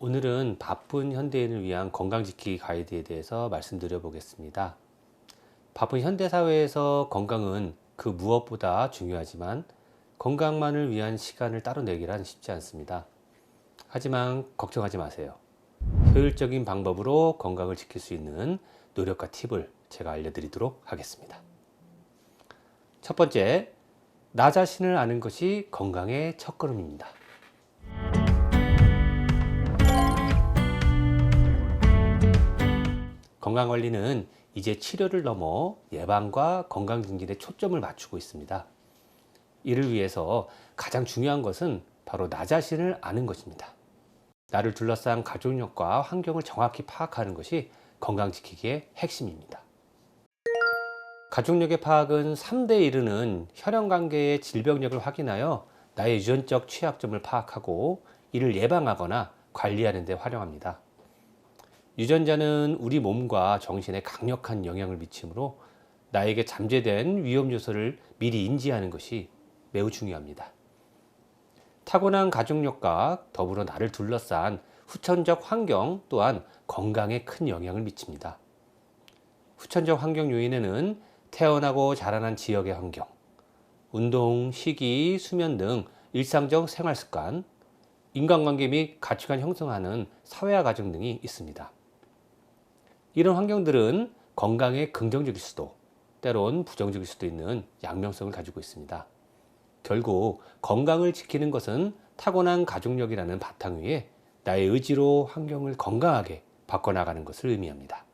오늘은 바쁜 현대인을 위한 건강지키기 가이드에 대해서 말씀드려 보겠습니다. 바쁜 현대사회에서 건강은 그 무엇보다 중요하지만 건강만을 위한 시간을 따로 내기란 쉽지 않습니다. 하지만 걱정하지 마세요. 효율적인 방법으로 건강을 지킬 수 있는 노력과 팁을 제가 알려드리도록 하겠습니다. 첫 번째, 나 자신을 아는 것이 건강의 첫걸음입니다. 건강관리는 이제 치료를 넘어 예방과 건강 증진에 초점을 맞추고 있습니다. 이를 위해서 가장 중요한 것은 바로 나 자신을 아는 것입니다. 나를 둘러싼 가족력과 환경을 정확히 파악하는 것이 건강 지키기의 핵심입니다. 가족력의 파악은 3대에 이르는 혈연관계의 질병력을 확인하여 나의 유전적 취약점을 파악하고 이를 예방하거나 관리하는 데 활용합니다. 유전자는 우리 몸과 정신에 강력한 영향을 미치므로 나에게 잠재된 위험 요소를 미리 인지하는 것이 매우 중요합니다. 타고난 가족력과 더불어 나를 둘러싼 후천적 환경 또한 건강에 큰 영향을 미칩니다. 후천적 환경 요인에는 태어나고 자라난 지역의 환경, 운동, 식이, 수면 등 일상적 생활 습관, 인간관계 및 가치관 형성하는 사회화 과정 등이 있습니다. 이런 환경들은 건강에 긍정적일 수도 때론 부정적일 수도 있는 양면성을 가지고 있습니다. 결국 건강을 지키는 것은 타고난 가족력이라는 바탕 위에 나의 의지로 환경을 건강하게 바꿔나가는 것을 의미합니다.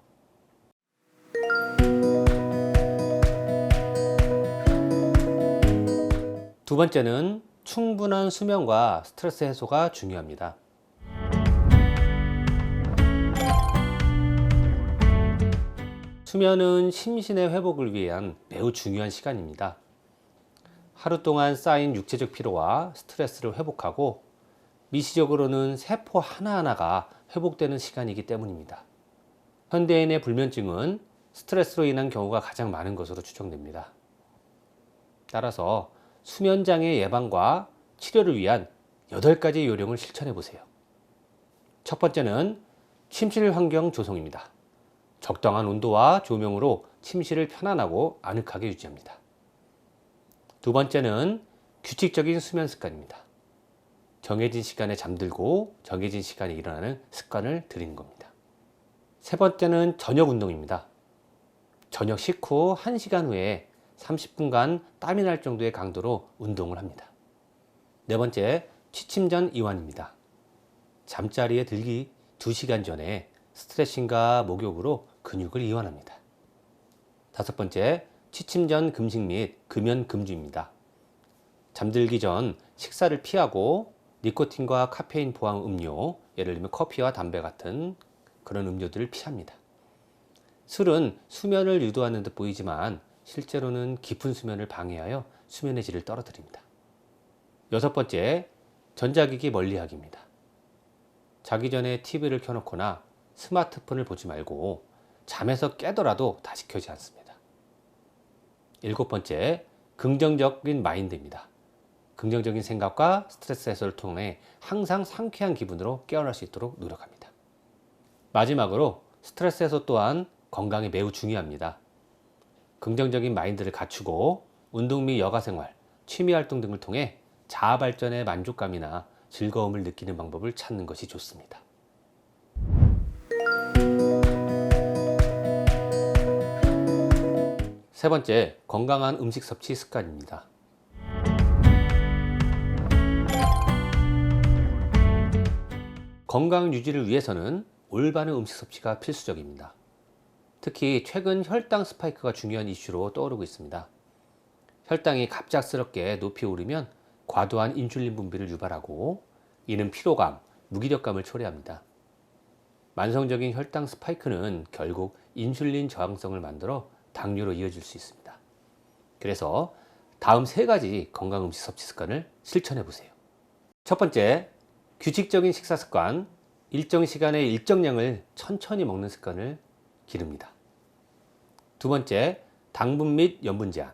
두 번째는 충분한 수면과 스트레스 해소가 중요합니다. 수면은 심신의 회복을 위한 매우 중요한 시간입니다. 하루 동안 쌓인 육체적 피로와 스트레스를 회복하고 미시적으로는 세포 하나하나가 회복되는 시간이기 때문입니다. 현대인의 불면증은 스트레스로 인한 경우가 가장 많은 것으로 추정됩니다. 따라서 수면장애 예방과 치료를 위한 8가지 요령을 실천해 보세요. 첫 번째는 침실 환경 조성입니다. 적당한 온도와 조명으로 침실을 편안하고 아늑하게 유지합니다. 두 번째는 규칙적인 수면 습관입니다. 정해진 시간에 잠들고 정해진 시간에 일어나는 습관을 들이는 겁니다. 세 번째는 저녁 운동입니다. 저녁 식후 1시간 후에 30분간 땀이 날 정도의 강도로 운동을 합니다. 네 번째, 취침 전 이완입니다. 잠자리에 들기 2시간 전에 스트레칭과 목욕으로 근육을 이완합니다. 다섯 번째, 취침 전 금식 및 금연 금주입니다. 잠들기 전 식사를 피하고 니코틴과 카페인 포함 음료, 예를 들면 커피와 담배 같은 그런 음료들을 피합니다. 술은 수면을 유도하는 듯 보이지만 실제로는 깊은 수면을 방해하여 수면의 질을 떨어뜨립니다. 여섯 번째, 전자기기 멀리하기입니다. 자기 전에 TV를 켜놓거나 스마트폰을 보지 말고 잠에서 깨더라도 다시 켜지 않습니다. 일곱 번째, 긍정적인 마인드입니다. 긍정적인 생각과 스트레스 해소를 통해 항상 상쾌한 기분으로 깨어날 수 있도록 노력합니다. 마지막으로 스트레스 해소 또한 건강에 매우 중요합니다. 긍정적인 마인드를 갖추고 운동 및 여가 생활, 취미 활동 등을 통해 자아 발전의 만족감이나 즐거움을 느끼는 방법을 찾는 것이 좋습니다. 세 번째, 건강한 음식 섭취 습관입니다. 건강 유지를 위해서는 올바른 음식 섭취가 필수적입니다. 특히 최근 혈당 스파이크가 중요한 이슈로 떠오르고 있습니다. 혈당이 갑작스럽게 높이 오르면 과도한 인슐린 분비를 유발하고 이는 피로감, 무기력감을 초래합니다. 만성적인 혈당 스파이크는 결국 인슐린 저항성을 만들어 당뇨로 이어질 수 있습니다. 그래서 다음 세 가지 건강 음식 섭취 습관을 실천해 보세요. 첫 번째, 규칙적인 식사 습관, 일정 시간에 일정량을 천천히 먹는 습관을 기릅니다. 두 번째, 당분 및 염분 제한,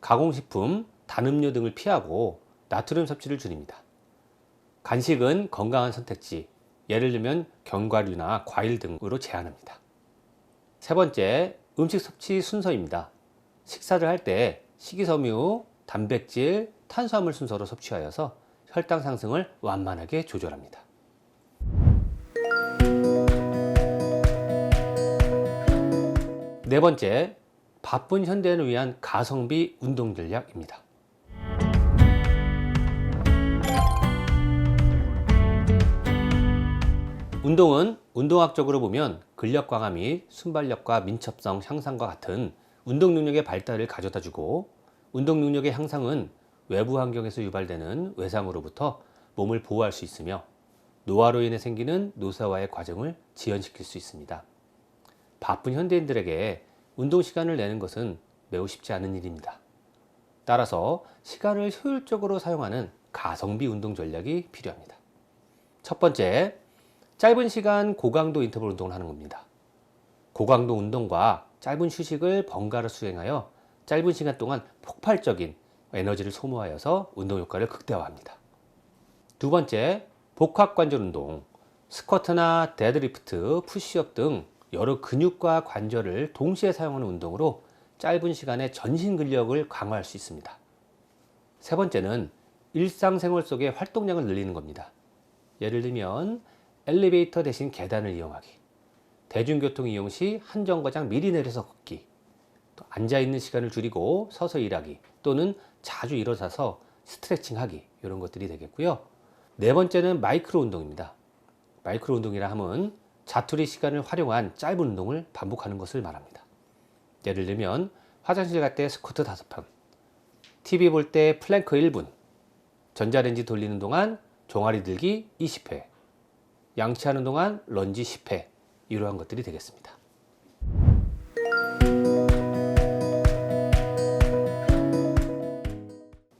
가공식품, 단음료 등을 피하고 나트륨 섭취를 줄입니다. 간식은 건강한 선택지, 예를 들면 견과류나 과일 등으로 제한합니다. 세 번째, 음식 섭취 순서입니다. 식사를 할 때 식이섬유, 단백질, 탄수화물 순서로 섭취하여서 혈당 상승을 완만하게 조절합니다. 네 번째, 바쁜 현대인을 위한 가성비 운동 전략입니다. 운동은 운동학적으로 보면 근력 강화 및 순발력과 민첩성 향상과 같은 운동 능력의 발달을 가져다 주고 운동 능력의 향상은 외부 환경에서 유발되는 외상으로부터 몸을 보호할 수 있으며 노화로 인해 생기는 노쇠화의 과정을 지연시킬 수 있습니다. 바쁜 현대인들에게 운동 시간을 내는 것은 매우 쉽지 않은 일입니다. 따라서 시간을 효율적으로 사용하는 가성비 운동 전략이 필요합니다. 첫 번째, 짧은 시간 고강도 인터벌 운동을 하는 겁니다. 고강도 운동과 짧은 휴식을 번갈아 수행하여 짧은 시간 동안 폭발적인 에너지를 소모하여서 운동 효과를 극대화합니다. 두 번째, 복합관절 운동, 스쿼트나 데드리프트, 푸시업 등 여러 근육과 관절을 동시에 사용하는 운동으로 짧은 시간에 전신 근력을 강화할 수 있습니다. 세 번째는 일상생활 속의 활동량을 늘리는 겁니다. 예를 들면 엘리베이터 대신 계단을 이용하기, 대중교통 이용 시 한 정거장 미리 내려서 걷기, 또 앉아 있는 시간을 줄이고 서서 일하기, 또는 자주 일어서서 스트레칭하기 이런 것들이 되겠고요. 네 번째는 마이크로 운동입니다. 마이크로 운동이라 함은 자투리 시간을 활용한 짧은 운동을 반복하는 것을 말합니다. 예를 들면 화장실 갈 때 스쿼트 5편, TV 볼 때 플랭크 1분, 전자레인지 돌리는 동안 종아리 들기 20회, 양치하는 동안 런지 10회 이러한 것들이 되겠습니다.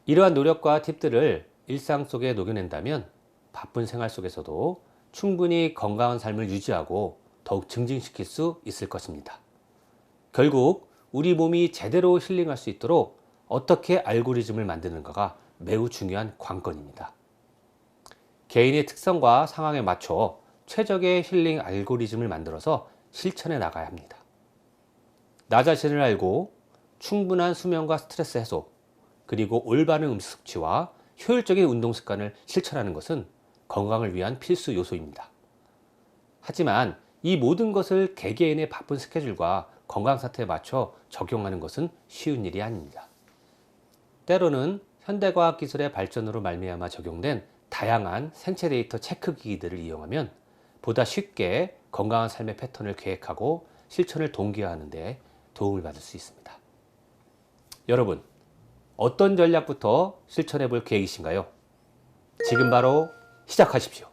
이러한 노력과 팁들을 일상 속에 녹여낸다면 바쁜 생활 속에서도 충분히 건강한 삶을 유지하고 더욱 증진시킬 수 있을 것입니다. 결국 우리 몸이 제대로 힐링할 수 있도록 어떻게 알고리즘을 만드는가가 매우 중요한 관건입니다. 개인의 특성과 상황에 맞춰 최적의 힐링 알고리즘을 만들어서 실천해 나가야 합니다. 나 자신을 알고 충분한 수면과 스트레스 해소, 그리고 올바른 음식 섭취와 효율적인 운동 습관을 실천하는 것은 건강을 위한 필수 요소입니다. 하지만 이 모든 것을 개개인의 바쁜 스케줄과 건강 상태에 맞춰 적용하는 것은 쉬운 일이 아닙니다. 때로는 현대과학 기술의 발전으로 말미암아 적용된 다양한 생체 데이터 체크 기기들을 이용하면 보다 쉽게 건강한 삶의 패턴을 계획하고 실천을 동기화하는 데 도움을 받을 수 있습니다. 여러분, 어떤 전략부터 실천해 볼 계획이신가요? 지금 바로 시작하십시오.